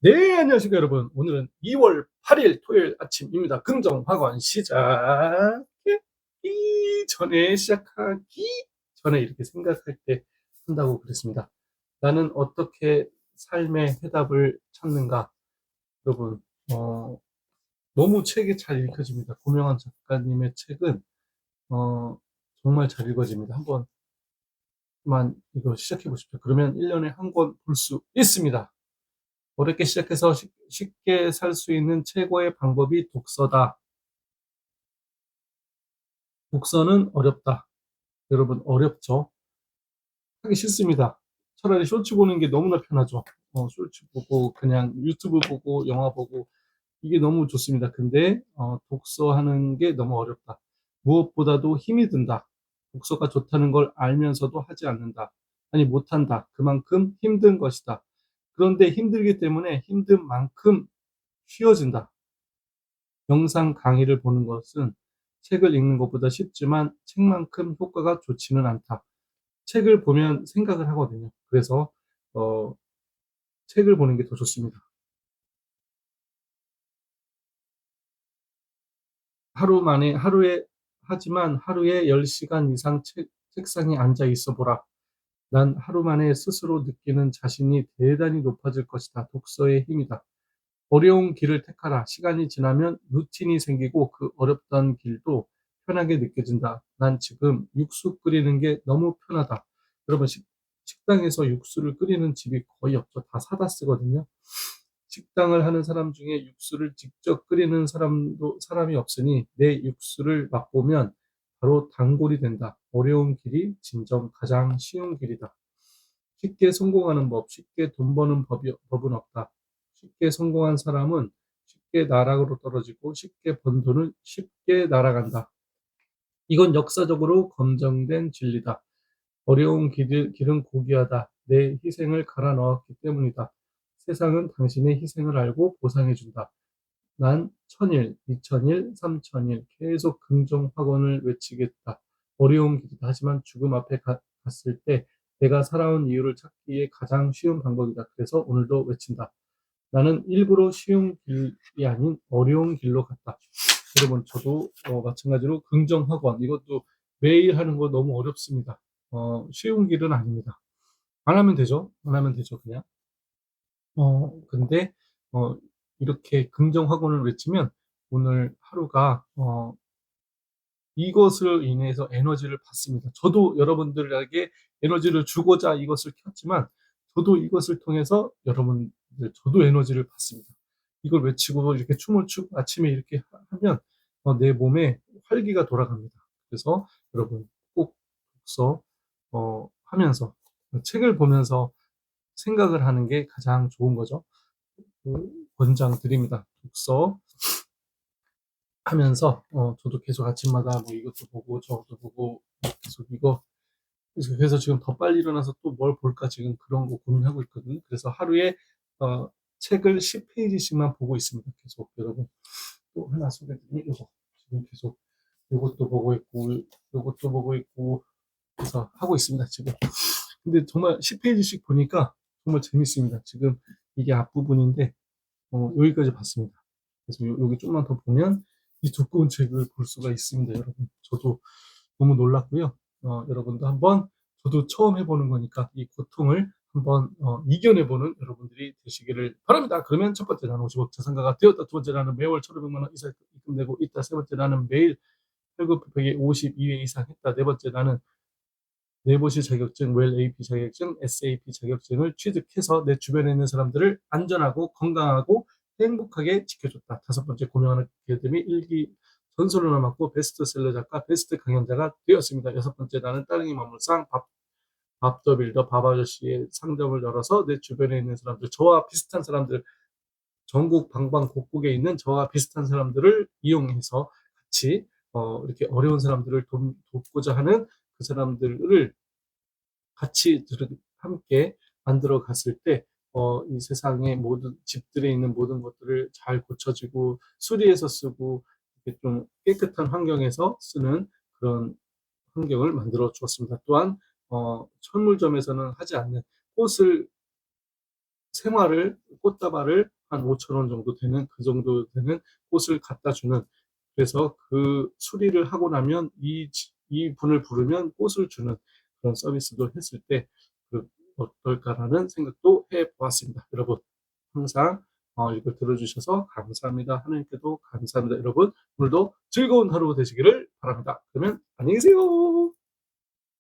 네, 안녕하십니까, 여러분. 오늘은 2월 8일 토요일 아침입니다. 긍정학원 시작하기 전에, 시작하기 전에 이렇게 생각할 때 한다고 그랬습니다. 나는 어떻게 삶의 해답을 찾는가? 여러분, 어, 너무 책이 잘 읽혀집니다. 고명환 작가님의 책은, 어, 정말 잘 읽어집니다. 한번 만 이거 시작해 보십시오. 그러면 1년에 한 권 볼 수 있습니다. 어렵게 시작해서 쉽- 쉽게 살 수 있는 최고의 방법이 독서다. 독서는 어렵다. 여러분, 어렵죠? 하기 싫습니다. 차라리 쇼츠 보는 게 너무나 편하죠. 어, 쇼츠 보고, 그냥 유튜브 보고, 영화 보고, 이게 너무 좋습니다. 근데, 어, 독서하는 게 너무 어렵다. 무엇보다도 힘이 든다. 독서가 좋다는 걸 알면서도 하지 않는다. 아니, 못한다. 그만큼 힘든 것이다. 그런데 힘들기 때문에 힘든 만큼 쉬워진다. 영상 강의를 보는 것은 책을 읽는 것보다 쉽지만 책만큼 효과가 좋지는 않다. 책을 보면 생각을 하거든요. 그래서 어, 책을 보는 게 더 좋습니다. 하루 만에 하루에 하지만 하루에 10시간 이상 책, 책상에 앉아 있어 보라. 난 하루 만에 스스로 느끼는 자신이 대단히 높아질 것이다. 독서의 힘이다. 어려운 길을 택하라. 시간이 지나면 루틴이 생기고 그 어렵던 길도 편하게 느껴진다. 난 지금 육수 끓이는 게 너무 편하다. 여러분, 식, 식당에서 육수를 끓이는 집이 거의 없죠. 다 사다 쓰거든요. 식당을 하는 사람 중에 육수를 직접 끓이는 사람도 사람이 없으니 내 육수를 맛보면 바로 단골이 된다. 어려운 길이 진정 가장 쉬운 길이다. 쉽게 성공하는 법, 쉽게 돈 버는 법이, 법은 없다. 쉽게 성공한 사람은 쉽게 나락으로 떨어지고 쉽게 번 돈은 쉽게 날아간다. 이건 역사적으로 검증된 진리다. 어려운 길, 길은 고귀하다. 내 희생을 갈아 넣었기 때문이다. 세상은 당신의 희생을 알고 보상해준다. 난 천일, 이천일, 삼천일 계속 긍정 확언을 외치겠다. 어려운 길이다. 하지만 죽음 앞에 가- 갔을 때 내가 살아온 이유를 찾기에 가장 쉬운 방법이다. 그래서 오늘도 외친다. 나는 일부러 쉬운 길이 아닌 어려운 길로 갔다. 여러분, 저도 어, 마찬가지로 긍정 학원 이것도 매일 하는 거 너무 어렵습니다. 어, 쉬운 길은 아닙니다. 안 하면 되죠. 안 하면 되죠, 그냥. 어, 근데 어, 이렇게 긍정 학원을 외치면 오늘 하루가 어, 이것을 인해서 에너지를 받습니다. 저도 여러분들에게 에너지를 주고자 이것을 켰지만 저도 이것을 통해서 여러분들 저도 에너지를 받습니다. 이걸 외치고 이렇게 춤을 추고 아침에 이렇게 하- 하면 어, 내 몸에 활기가 돌아갑니다. 그래서 여러분 꼭 독서 어, 하면서 책을 보면서 생각을 하는 게 가장 좋은 거죠. 그 권장 드립니다. 독서 하면서 어, 저도 계속 아침마다 뭐 이것도 보고 저것도 보고 계속 이거 그래서 지금 더 빨리 일어나서 또 뭘 볼까 지금 그런 거 고민하고 있거든요. 그래서 하루에 어, 책을 10페이지씩만 보고 있습니다. 계속 여러분 또 하나 소개드리면 이거 지금 계속 이것도 보고 있고 이것도 보고 있고 그래서 하고 있습니다. 지금 근데 정말 10페이지씩 보니까 정말 재밌습니다. 지금 이게 앞부분인데 어, 여기까지 봤습니다. 그래서 요- 여기 좀만 더 보면 이 두꺼운 책을 볼 수가 있습니다, 여러분. 저도 너무 놀랐고요. 어, 여러분도 한번 저도 처음 해보는 거니까 이 고통을 한번 어, 이겨내보는 여러분들이 되시기를 바랍니다. 그러면 첫 번째 나는 50억 자산가가 되었다. 두 번째 나는 매월 1,500만 원 이상 입금되고 있다. 세 번째 나는 매일 월급 100에 52회 이상 했다. 네 번째 나는 네보시 자격증, 웰 AP 자격증, SAP 자격증을 취득해서 내 주변에 있는 사람들을 안전하고 건강하고 행복하게 지켜줬다. 다섯 번째 고명하는 아카데미 일기 전설을 남았고 베스트셀러 작가, 베스트 강연자가 되었습니다. 여섯 번째 나는 따릉이 마물상 밥 밥더빌더 밥 아저씨의 상점을 열어서 내 주변에 있는 사람들, 저와 비슷한 사람들, 전국 방방곡곡에 있는 저와 비슷한 사람들을 이용해서 같이 어, 이렇게 어려운 사람들을 돕, 돕고자 하는 그 사람들을 같이 들- 함께 만들어 갔을 때, 어, 이 세상의 모든 집들에 있는 모든 것들을 잘 고쳐지고 수리해서 쓰고 좀 깨끗한 환경에서 쓰는 그런 환경을 만들어 주었습니다. 또한 어, 천물점에서는 하지 않는 꽃을 생화를 꽃다발을 한 5,000원 정도 되는 그 정도 되는 꽃을 갖다 주는 그래서 그 수리를 하고 나면 이, 지- 이 분을 부르면 꽃을 주는 그런 서비스도 했을 때그 어떨까라는 생각도 해 보았습니다. 여러분 항상 어, 이걸 들어주셔서 감사합니다. 하나님께도 감사합니다. 여러분 오늘도 즐거운 하루 되시기를 바랍니다. 그러면 안녕히 계세요.